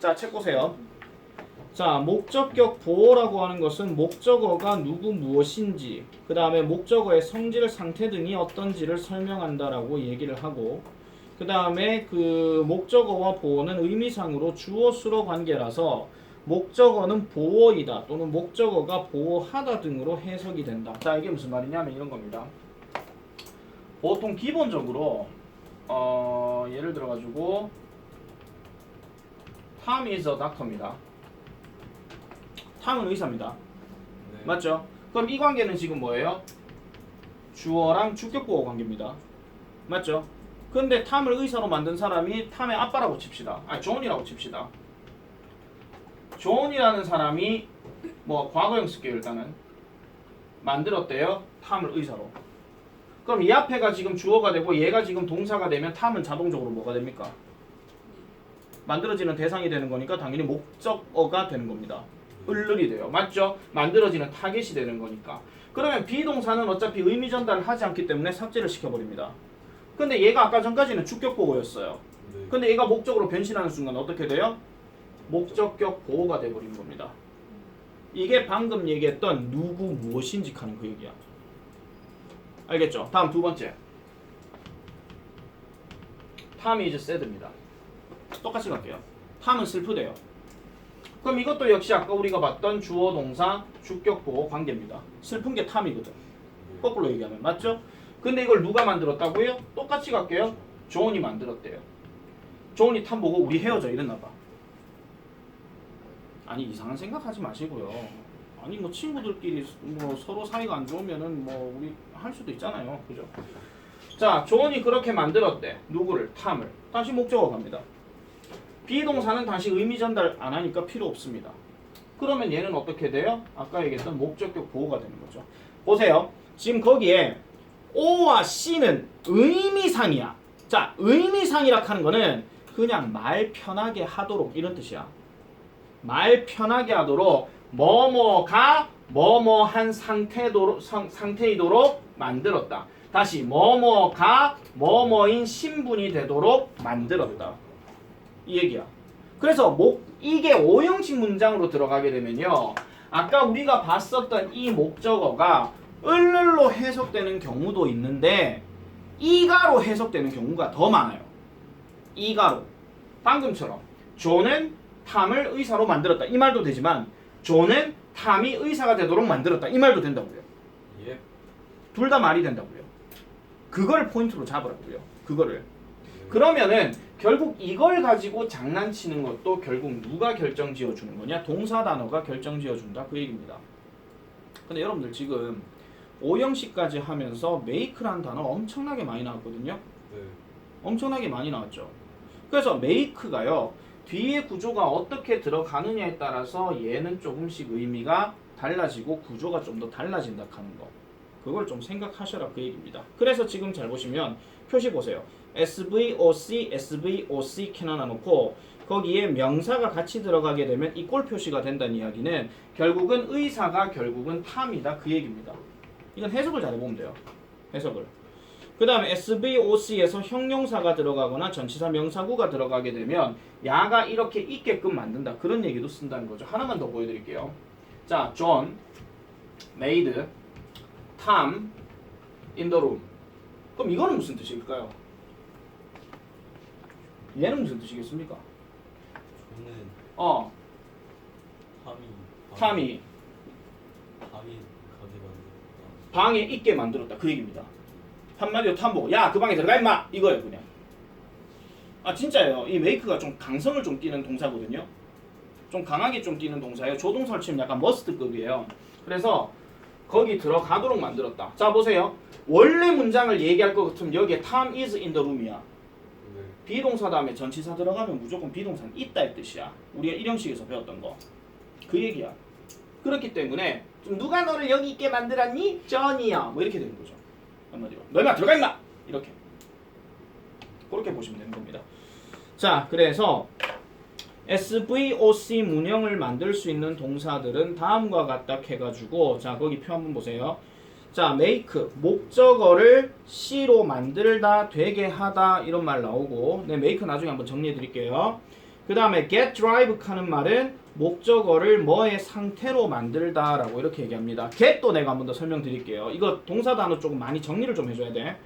자, 책 보세요. 자, 목적격 보호라고 하는 것은 목적어가 누구 무엇인지, 그 다음에 목적어의 성질, 상태 등이 어떤지를 설명한다라고 얘기를 하고, 그 다음에 그 목적어와 보호는 의미상으로 주어 수로 관계라서 목적어는 보호이다 또는 목적어가 보호하다 등으로 해석이 된다. 자, 이게 무슨 말이냐면 이런 겁니다. 보통 기본적으로 어, 예를 들어 가지고 Tom is a doctor입니다. 탐은 의사입니다. 네. 맞죠? 그럼 이 관계는 지금 뭐예요? 주어랑 주격 보호 관계입니다. 맞죠? 근데 탐을 의사로 만든 사람이 탐의 아빠라고 칩시다. 아니 존이라고 칩시다. 존이라는 사람이 뭐 과거형 쓸게요 일단은 만들었대요. 탐을 의사로. 그럼 이 앞에가 지금 주어가 되고 얘가 지금 동사가 되면 탐은 자동적으로 뭐가 됩니까? 만들어지는 대상이 되는 거니까 당연히 목적어가 되는 겁니다. 을을이 돼요. 맞죠? 만들어지는 타겟이 되는 거니까. 그러면 비동사는 어차피 의미 전달을 하지 않기 때문에 삭제를 시켜버립니다. 근데 얘가 아까 전까지는 주격 보호였어요. 네. 근데 얘가 목적으로 변신하는 순간 어떻게 돼요? 목적격 보호가 돼버리는 겁니다. 이게 방금 얘기했던 누구 무엇인지 하는 그 얘기야. 알겠죠? 다음 두 번째. Tom is sad입니다. 똑같이 갈게요. 탐은 슬프대요. 그럼 이것도 역시 아까 우리가 봤던 주어 동사 주격 보호 관계입니다. 슬픈 게 탐이거든. 거꾸로 얘기하면 맞죠? 근데 이걸 누가 만들었다고요? 똑같이 갈게요. 존이 만들었대요. 존이 탐 보고 우리 헤어져 이랬나 봐. 아니 이상한 생각하지 마시고요. 아니 뭐 친구들끼리 뭐 서로 사이가 안 좋으면은 뭐 우리 할 수도 있잖아요. 그죠? 자, 존이 그렇게 만들었대. 누구를? 탐을. 다시 목적어 갑니다. 비동사는 다시 의미 전달 안 하니까 필요 없습니다. 그러면 얘는 어떻게 돼요? 아까 얘기했던 목적격 보호가 되는 거죠. 보세요. 지금 거기에 O와 C는 의미상이야. 자, 의미상이라 하는 거는 그냥 말 편하게 하도록 이런 뜻이야. 말 편하게 하도록 뭐뭐가 뭐뭐한 상태도록 상, 상태이도록 만들었다. 다시 뭐뭐가 뭐뭐인 신분이 되도록 만들었다. 이 얘기야. 그래서 목 이게 오형식 문장으로 들어가게 되면요. 아까 우리가 봤었던 이 목적어가 을을로 해석되는 경우도 있는데 이가로 해석되는 경우가 더 많아요. 이가로. 방금처럼 존은 탐을 의사로 만들었다. 이 말도 되지만 존은 탐이 의사가 되도록 만들었다. 이 말도 된다고요. 예. 둘 다 말이 된다고요. 그걸 포인트로 잡으라고요. 그거를. 그러면은 결국 이걸 가지고 장난치는 것도 결국 누가 결정 지어주는 거냐? 동사 단어가 결정 지어준다. 그 얘기입니다. 근데 여러분들 지금 오형식까지 하면서 make라는 단어 엄청나게 많이 나왔거든요. 네. 엄청나게 많이 나왔죠. 그래서 make가요. 뒤에 구조가 어떻게 들어가느냐에 따라서 얘는 조금씩 의미가 달라지고 구조가 좀 더 달라진다 하는 거. 그걸 좀 생각하셔라 그 얘기입니다. 그래서 지금 잘 보시면 표시 보세요. SVOC, SVOC 캐나 나놓고 거기에 명사가 같이 들어가게 되면 이꼴 표시가 된다는 이야기는 결국은 의사가 결국은 탐이다 그 얘기입니다. 이건 해석을 잘 해보면 돼요. 해석을. 그 다음에 SVOC에서 형용사가 들어가거나 전치사 명사구가 들어가게 되면 야가 이렇게 있게끔 만든다. 그런 얘기도 쓴다는 거죠. 하나만 더 보여드릴게요. 자, John made Tom in the room. 그럼 이거는 무슨 뜻일까요? 얘는 무슨 뜻이겠습니까? 저는 어, 탐이 탐이 탐이 가게 만들었다. 방에 있게 만들었다. 그 얘기입니다. 한마디로 탐 보고 야 그 방에 들어가 임마 이거예요 그냥. 아 진짜예요. 이 메이크가 좀 강성을 좀 띠는 동사거든요. 좀 강하게 좀 띠는 동사예요. 조동사를 치면 약간 머스트급이에요. 그래서 거기 들어가도록 만들었다. 자 보세요. 원래 문장을 얘기할 것 같으면 여기에 Tom is in the room이야. 네. 비동사 다음에 전치사 들어가면 무조건 비동사는 있다의 뜻이야. 우리가 일형식에서 배웠던 거. 그 얘기야. 그렇기 때문에 좀 누가 너를 여기 있게 만들었니? 전이야. 뭐 이렇게 되는 거죠. 한마디로. 너 임마 들어가 임마! 이렇게. 그렇게 보시면 되는 겁니다. 자, 그래서 SVOC 문형을 만들 수 있는 동사들은 다음과 같다 해가지고 자 거기 표 한번 보세요. 자 make 목적어를 C로 만들다 되게 하다 이런 말 나오고 네 make 나중에 한번 정리해 드릴게요. 그 다음에 get drive 하는 말은 목적어를 뭐의 상태로 만들다 라고 이렇게 얘기합니다. get도 내가 한번 더 설명드릴게요. 이거 동사 단어 조금 많이 정리를 좀 해줘야 돼.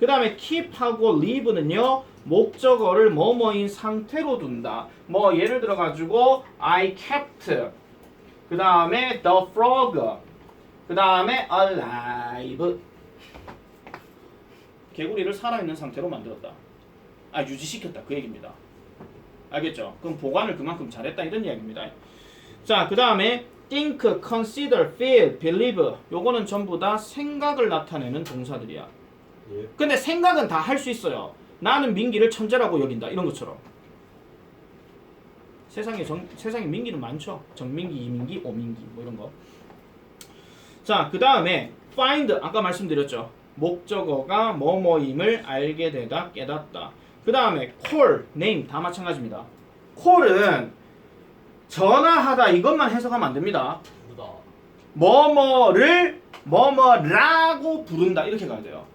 그 다음에 keep하고 leave는요 목적어를 뭐뭐인 상태로 둔다. 뭐 예를 들어 가지고 I kept 그 다음에 the frog 그 다음에 alive 개구리를 살아있는 상태로 만들었다. 아 유지시켰다 그 얘기입니다. 알겠죠? 그럼 보관을 그만큼 잘했다 이런 이야기입니다. 자, 그 다음에 think, consider, feel, believe 요거는 전부 다 생각을 나타내는 동사들이야. 예. 근데 생각은 다 할 수 있어요. 나는 민기를 천재라고 여긴다 이런 것처럼. 세상에 정, 세상에 민기는 많죠. 정민기, 이민기, 오민기 뭐 이런 거. 자, 그 다음에 find 아까 말씀드렸죠. 목적어가 뭐뭐임을 알게 되다 깨닫다. 그 다음에 call, name 다 마찬가지입니다. call은 전화하다 이것만 해석하면 안 됩니다. 뭐뭐를 뭐뭐라고 부른다 이렇게 가야 돼요.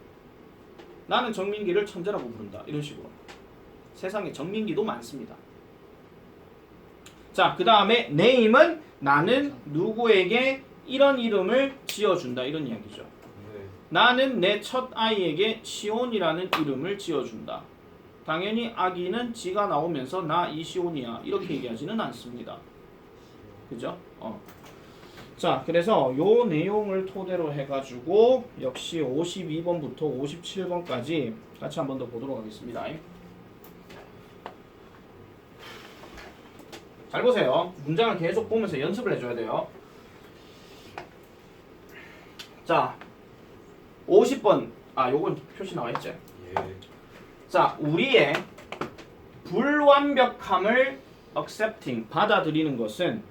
나는 정민기를 천재라고 부른다 이런 식으로. 세상에 정민기도 많습니다. 자, 그 다음에 name은 나는 누구에게 이런 이름을 지어준다 이런 이야기죠. 네. 나는 내 첫 아이에게 시온이라는 이름을 지어준다. 당연히 아기는 지가 나오면서 나 이시온이야 이렇게 얘기하지는 않습니다. 그죠? 어. 자, 그래서 요 내용을 토대로 해가지고 역시 52번부터 57번까지 같이 한번 더 보도록 하겠습니다. 잘 보세요. 문장을 계속 보면서 연습을 해줘야 돼요. 자, 50번. 아, 요건 표시 나와 있지? 예. 자, 우리의 불완벽함을 accepting 받아들이는 것은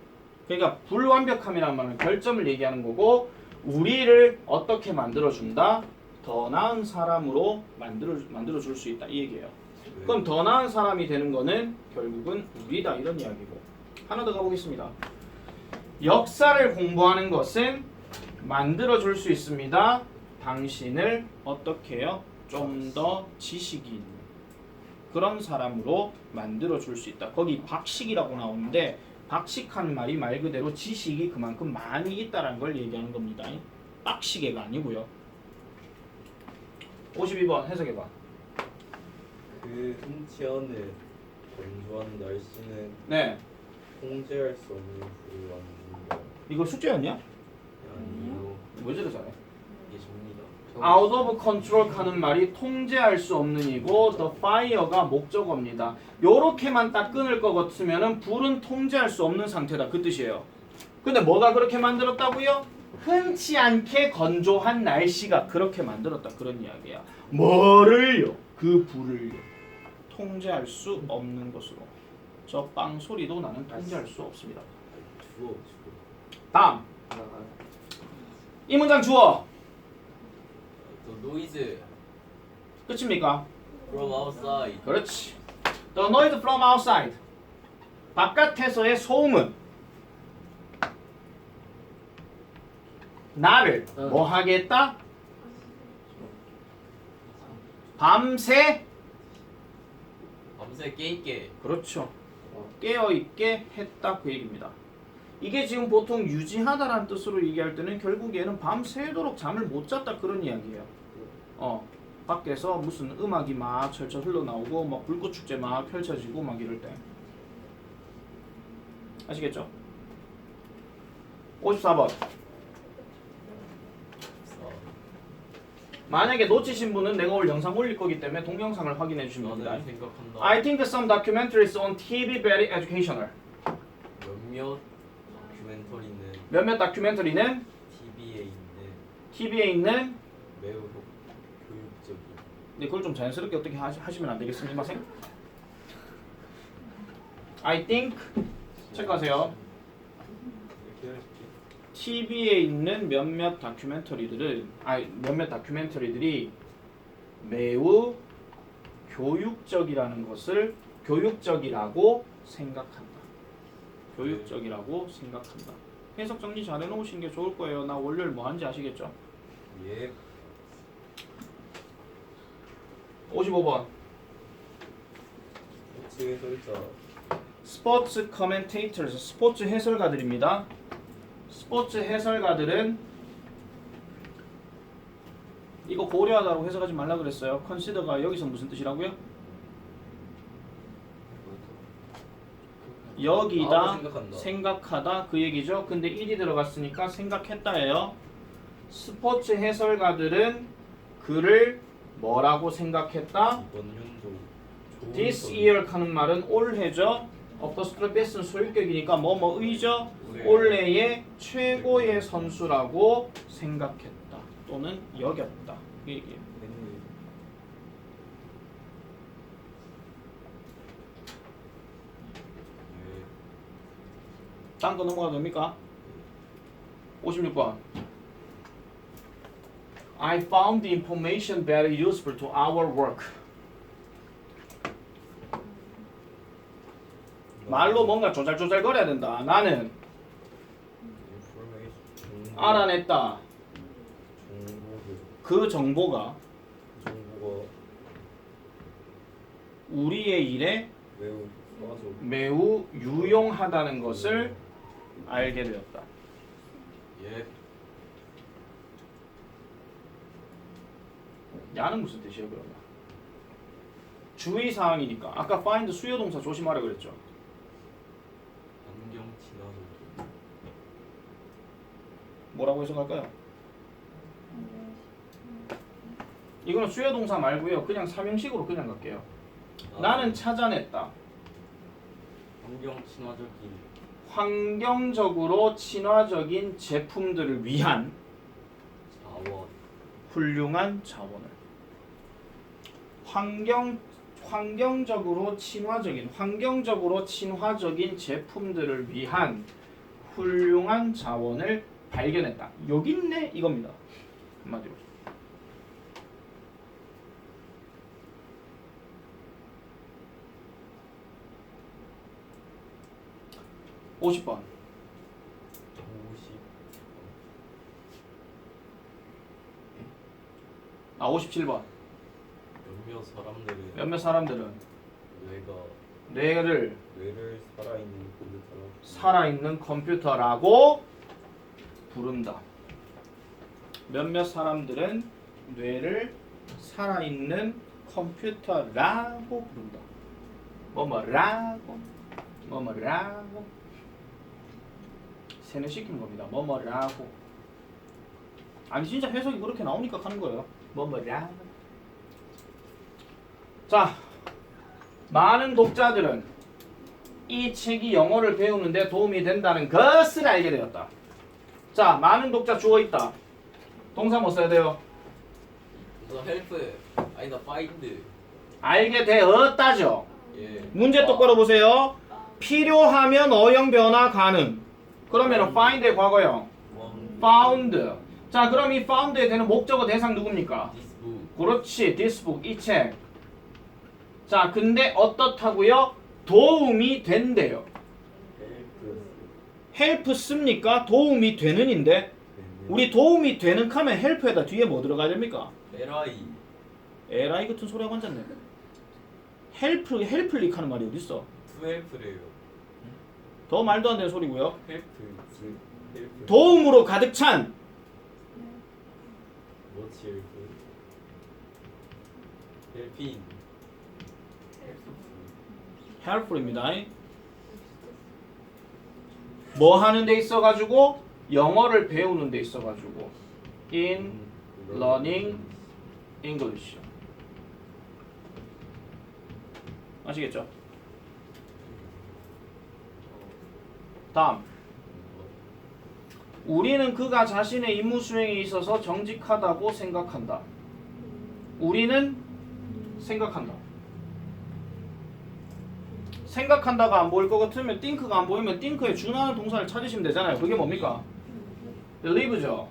그러니까 불완벽함이라는 말은 결점을 얘기하는 거고 우리를 어떻게 만들어 준다? 더 나은 사람으로 만들어 만들어 줄 수 있다 이 얘기예요. 네. 그럼 더 나은 사람이 되는 거는 결국은 우리다 이런 이야기고 하나 더 가보겠습니다. 역사를 공부하는 것은 만들어 줄 수 있습니다. 당신을 어떻게 해요? 좀 더 지식이 있는 그런 사람으로 만들어 줄 수 있다. 거기 박식이라고 나오는데 박식하는 말이 말 그대로 지식이 그만큼 많이 있다라는 걸 얘기하는 겁니다. 빡시게가 아니고요. 52번 해석해 봐. 그 흔치 않은 건조한 날씨는 네. 통제할 수 없는 불완인가 이거 숙제였냐? 왜 저래 잘해? 이게 접니다. out of control 하는 말이 통제할 수 없는 이고 the fire가 목적어입니다. 요렇게만 딱 끊을 것 같으면은 불은 통제할 수 없는 상태다 그 뜻이에요. 근데 뭐가 그렇게 만들었다고요? 흔치 않게 건조한 날씨가 그렇게 만들었다 그런 이야기야. 뭐를요? 그 불을요. 통제할 수 없는 것으로. 저 빵 소리도 나는 통제할 수 없습니다. 주어. 다음 이 문장 주어 The noise 끝입니까? from outside. 그렇지. The noise from outside. 바깥에서의 소음은 나를 어. 뭐 하겠다? 밤새 밤새 깨있게. 그렇죠. 깨어 있게 했다 그 얘기입니다. 이게 지금 보통 유지하다라는 뜻으로 얘기할 때는 결국 얘는 밤새도록 잠을 못 잤다 그런 이야기예요. 어 밖에서 무슨 음악이 막 철철 흘러나오고 막 불꽃 축제 막 펼쳐지고 막 이럴 때 아시겠죠? 54번 만약에 놓치신 분은 내가 오늘 영상 올릴 거기 때문에 동영상을 확인해 주시면 됩니다. I think some documentaries on TV very educational. 몇몇 다큐멘터리는 몇몇 다큐멘터리는 TV에 있는 TV에 있는 매우 효- 교육적인 근데 그걸 좀 자연스럽게 어떻게 하시, 하시면 안 되겠습니까? 생? I think 체크하세요. 이렇게. TV에 있는 몇몇 다큐멘터리들은 아니 몇몇 다큐멘터리들이 매우 교육적이라는 것을 교육적이라고 생각한다. 교육적이라고 생각한다. 해석 정리 잘 해놓으신 게 좋을 거예요. 나 월요일 뭐 하는지 아시겠죠? 예. 55번. 우측의 설자 스포츠 커멘테이터스 스포츠 해설가들입니다. 스포츠 해설가들은 이거 고려하다고 해석하지 말라 그랬어요. 컨시더가 여기서 무슨 뜻이라고요? 여기다 아, 생각한다. 생각하다 그 얘기죠. 근데 일이 들어갔으니까 생각했다예요. 스포츠 해설가들은 그를 뭐라고 생각했다? 이번 연도 좋은 This year 하는 말은 올해죠. 어퍼스트로 베스는 소유격이니까 뭐뭐의죠. 올해. 올해의 최고의 선수라고 생각했다 또는 여겼다 이 얘기예요. 네. 예. 다음 거 넘어가도 됩니까? 56번. I found the information very useful to our work. 말로 뭔가 조잘조잘 거려야 된다. 나는 알아냈다. 그 정보가 우리의 일에 매우 유용하다는 것을 알게 되었다. 예. 야는 무슨 뜻이에요 그러면? 주의 사항이니까. 아까 find 수요 동사 조심하라 그랬죠? 안경 지나서 뭐라고 해석할까요? 이거는 수요 동사 말고요. 그냥 삼형식으로 그냥 갈게요. 아, 나는 찾아냈다. 안경 친화적인 환경적으로 친화적인 제품들을 위한 자원 훌륭한 자원을 환경 환경적으로 친화적인 환경적으로 친화적인 제품들을 위한 훌륭한 자원을 발견했다. 여기 있네 이겁니다. 한마디로. 오십 번. 50아 오십칠 번. 몇몇 사람들은 몇몇 사람들은 뇌가 뇌를 뇌를 살아있는 컴퓨터라 살아있는 컴퓨터라고 부른다. 몇몇 사람들은 뇌를 살아있는 컴퓨터라고 부른다. 뭐뭐라고 뭐뭐라고 세뇌시킨 겁니다. 뭐뭐라고 아니 진짜 해석이 그렇게 나오니까 하는 거예요. 뭐뭐라고 자 많은 독자들은 이 책이 영어를 배우는데 도움이 된다는 것을 알게 되었다. 자, 많은 독자 주어 있다. 동사 뭐 써야 돼요? 그래서 헬프 아니다 파인드 알게 되었다죠. 예 문제 똑바로 보세요. 필요하면 어형 변화 가능. 그러면 find의 과거형 원 found. 자, 그럼 이 found에 되는 목적어 대상 누굽니까? 그렇지, this book 이 책. 자, 근데 어떻다고요? 도움이 된대요. 헬프 help 씁니까? 도움이 되는인데 우리 도움이 되는 카면 헬프에다 뒤에 뭐 들어가야 됩니까? 에라이 에라이 같은 소리 하고 앉았네. 헬프 헬플릭 하는 말이 어디 있어? 투 헬프래요 더 말도 안 되는 소리고요. 도움으로 가득 찬 helpful입니다. 뭐 하는 데 있어 가지고 영어를 배우는 데 있어 가지고 in learning English. 아시겠죠? 다음 우리는 그가 자신의 임무 수행에 있어서 정직하다고 생각한다. 우리는 생각한다. 생각한다가 안 보일 것 같으면 think가 안 보이면 think에 준하는 동사를 찾으시면 되잖아요. 그게 뭡니까? believe죠.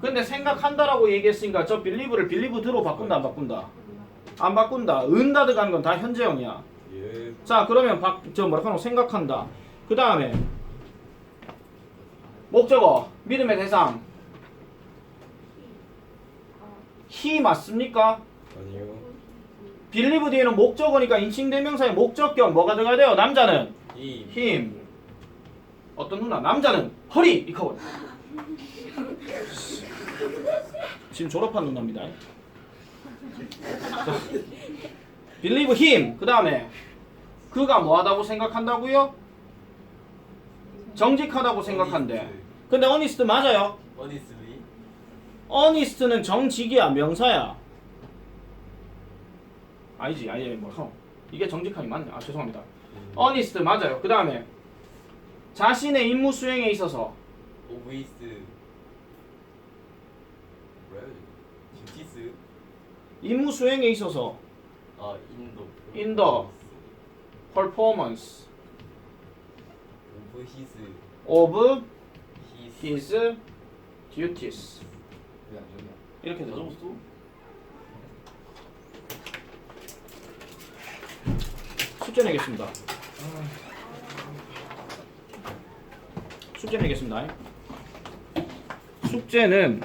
근데 생각한다라고 얘기했으니까 저 believe를 believe로 바꾼다 안 바꾼다? 안 바꾼다. 은다 들어가는 건 다 현재형이야. 예자 그러면 박, 저 뭐라 하노 생각한다. 그 다음에 목적어 믿음의 대상 he 맞습니까? 아니요 believe 뒤에는 목적어니까 인칭 대명사의 목적격 뭐가 들어가야 돼요? 남자는 힘. 힘. 어떤 누나 남자는 허리 이거 지금 졸업한 누나입니다. 자, believe him 그 다음에 그가 뭐하다고 생각한다고요? 정직하다고 생각한대. 근데 honest 맞아요? 어니스리. honest는 정직이야 명사야. 아니지 아니 뭐 형. 이게 정직함이 맞네. 아 죄송합니다. honest 맞아요. 그 다음에 자신의 임무 수행에 있어서 오브이스. 뭐야? 듀티스. 임무 수행에 있어서 아 인도. 인도. performance 히스. of 히스. his duties 왜안 좋냐? 이렇게 되죠. 숙제 내겠습니다. 숙제 내겠습니다. 숙제는